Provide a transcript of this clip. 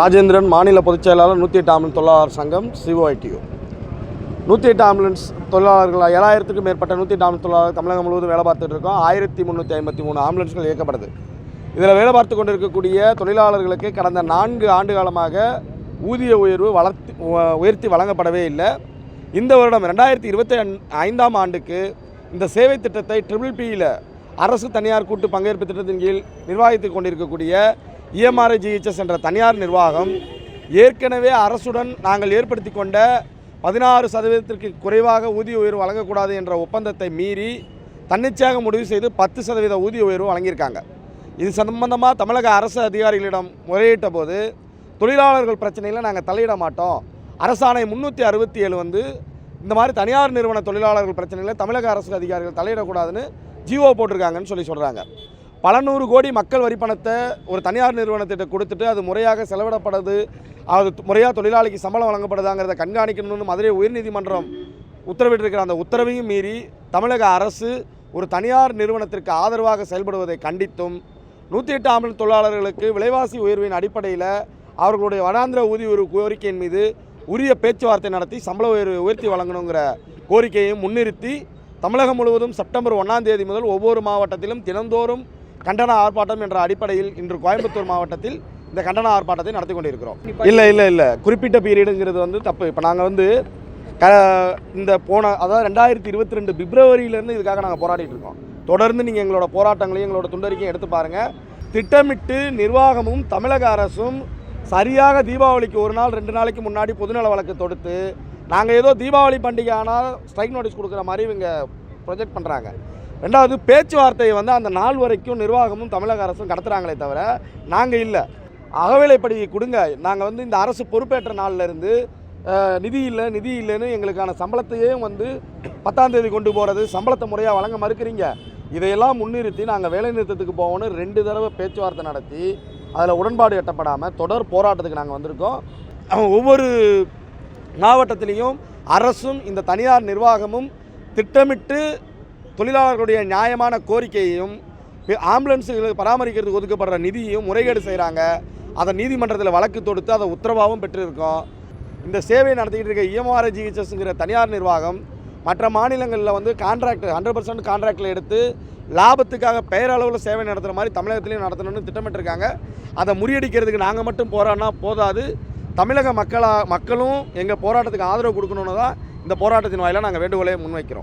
ராஜேந்திரன் மாநில பொதுச் செயலாளர் நூற்றி எட்டு ஆம்புலன்ஸ் தொழிலாளர் சங்கம் சிஓஐடியு. நூற்றி எட்டு ஆம்புலன்ஸ் தொழிலாளர்கள் ஏழாயிரத்துக்கும் மேற்பட்ட நூற்றி எட்டு ஆம்புலன்ஸ் தொழிலாளர் தமிழகம் முழுவதும் வேலை பார்த்துட்டு இருக்கோம். ஆயிரத்தி முந்நூற்றி ஐம்பத்தி மூணு ஆம்புலன்ஸ்கள் இயக்கப்படுது. இதில் வேலை பார்த்து கொண்டிருக்கக்கூடிய தொழிலாளர்களுக்கு கடந்த நான்கு ஆண்டு காலமாக ஊதிய உயர்வு வளர்த்தி உயர்த்தி வழங்கப்படவே இல்லை. இந்த வருடம் ரெண்டாயிரத்தி இருபத்தி ஐந்தாம் ஆண்டுக்கு இந்த சேவை திட்டத்தை ட்ரிபிள் பியில் அரசு தனியார் கூட்டு பங்கேற்பு திட்டத்தின் கீழ் நிர்வாகித்து கொண்டிருக்கக்கூடிய இஎம்ஆர்ஐ ஜிஹெச்எஸ் என்ற தனியார் நிர்வாகம் ஏற்கனவே அரசுடன் நாங்கள் ஏற்படுத்தி கொண்ட பதினாறு சதவீதத்திற்கு குறைவாக ஊதிய உயர்வு வழங்கக்கூடாது என்ற ஒப்பந்தத்தை மீறி தன்னிச்சையாக முடிவு செய்து பத்து சதவீத ஊதிய உயர்வு வழங்கியிருக்காங்க. இது சம்பந்தமாக தமிழக அரசு அதிகாரிகளிடம் முறையிட்ட போது தொழிலாளர்கள் பிரச்சனையில் நாங்கள் தலையிட மாட்டோம். அரசாணை முந்நூற்றி அறுபத்தி ஏழு வந்து இந்த மாதிரி தனியார் நிறுவன தொழிலாளர்கள் பிரச்சனையில் தமிழக அரசு அதிகாரிகள் தலையிடக்கூடாதுன்னு ஜிஓ போட்டிருக்காங்கன்னு சொல்லி சொல்கிறாங்க பல நூறு கோடி மக்கள் வரி பணத்தை ஒரு தனியார் நிறுவனத்திட்ட கொடுத்துட்டு அது முறையாக செலவிடப்படுது. அது முறையாக தொழிலாளிக்கு சம்பளம் வழங்கப்படுதாங்கிறத கண்காணிக்கணும்னு மதுரை உயர்நீதிமன்றம் உத்தரவிட்டிருக்கிற அந்த உத்தரவையும் மீறி தமிழக அரசு ஒரு தனியார் நிறுவனத்திற்கு ஆதரவாக செயல்படுவதை கண்டித்தும் நூற்றி எட்டு ஆம்பளை தொழிலாளர்களுக்கு விலைவாசி உயர்வின் அடிப்படையில் அவர்களுடைய வனாந்திர ஊதிய உயர்வு கோரிக்கையின் மீது உரிய பேச்சுவார்த்தை நடத்தி சம்பள உயர்வு உயர்த்தி வழங்கணுங்கிற கோரிக்கையையும் முன்னிறுத்தி தமிழகம் முழுவதும் செப்டம்பர் ஒன்றாம் தேதி முதல் ஒவ்வொரு மாவட்டத்திலும் தினந்தோறும் கண்டன ஆர்ப்பாட்டம் என்ற அடிப்படையில் இன்று கோயம்புத்தூர் மாவட்டத்தில் இந்த கண்டன ஆர்ப்பாட்டத்தை நடத்தி கொண்டிருக்கிறோம். இல்லை இல்லை இல்லை. குறிப்பிட்ட பீரியடுங்கிறது வந்து தப்பு. இப்போ நாங்கள் வந்து க இந்த போன அதாவது ரெண்டாயிரத்தி இருபத்தி ரெண்டு பிப்ரவரியிலேருந்து இதுக்காக நாங்கள் போராடிட்டு இருக்கோம். தொடர்ந்து நீங்கள் எங்களோட போராட்டங்களையும் எங்களோட துண்டறிக்கையும் எடுத்து பாருங்கள் திட்டமிட்டு நிர்வாகமும் தமிழக அரசும் சரியாக தீபாவளிக்கு ஒரு நாள் ரெண்டு நாளைக்கு முன்னாடி பொதுநல வழக்கு தொடுத்து நாங்கள் ஏதோ தீபாவளி பண்டிகை ஆனால் ஸ்ட்ரைக் நோட்டீஸ் கொடுக்குற மாதிரி இவங்க ப்ரொஜெக்ட் பண்ணுறாங்க ரெண்டாவது பேச்சுவார்த்தையை வந்து அந்த நாள் வரைக்கும் நிர்வாகமும் தமிழக அரசும் கடத்துகிறாங்களே தவிர நாங்கள் இல்லை. அகவிலைப்படி கொடுங்க. நாங்கள் வந்து இந்த அரசு பொறுப்பேற்ற நாள்லருந்து நிதி இல்லை நிதி இல்லைன்னு எங்களுக்கான சம்பளத்தையே வந்து பத்தாம் தேதி கொண்டு போகிறது சம்பளத்தை முறையாக வழங்க மறுக்கிறீங்க. இதையெல்லாம் முன்னிறுத்தி நாங்கள் வேலைநிறுத்தத்துக்கு போவோம்னு ரெண்டு தடவை பேச்சுவார்த்தை நடத்தி அதில் உடன்பாடு எட்டப்படாமல் தொடர் போராட்டத்துக்கு நாங்கள் வந்திருக்கோம். ஒவ்வொரு மாவட்டத்திலையும் அரசும் இந்த தனியார் நிர்வாகமும் திட்டமிட்டு தொழிலாளர்களுடைய நியாயமான கோரிக்கையையும் ஆம்புலன்ஸுகளுக்கு பராமரிக்கிறதுக்கு ஒதுக்கப்படுற நிதியையும் முறைகேடு செய்கிறாங்க அதை நீதிமன்றத்தில் வழக்கு தொடுத்து அதை உத்தரவாகவும் பெற்றிருக்கோம். இந்த சேவை நடத்திக்கிட்டு இருக்க இஎம்ஆர்ஐ ஜிஹெச்எஸ்ங்கிற தனியார் நிர்வாகம் மற்ற மாநிலங்களில் வந்து கான்ட்ராக்ட் ஹண்ட்ரட் பர்சன்ட் கான்ட்ராக்டில் எடுத்து லாபத்துக்காக பெயரளவில் சேவை நடத்துகிற மாதிரி தமிழகத்திலையும் நடத்தணும்னு திட்டமிட்டிருக்காங்க. அதை முறியடிக்கிறதுக்கு நாங்கள் மட்டும் போராடினா போதாது. தமிழக மக்களா மக்களும் எங்கள் போராட்டத்துக்கு ஆதரவு கொடுக்கணுன்னு தான் இந்த போராட்டத்தின் வாயிலாக நாங்கள் வேண்டுகோளை முன்வைக்கிறோம்.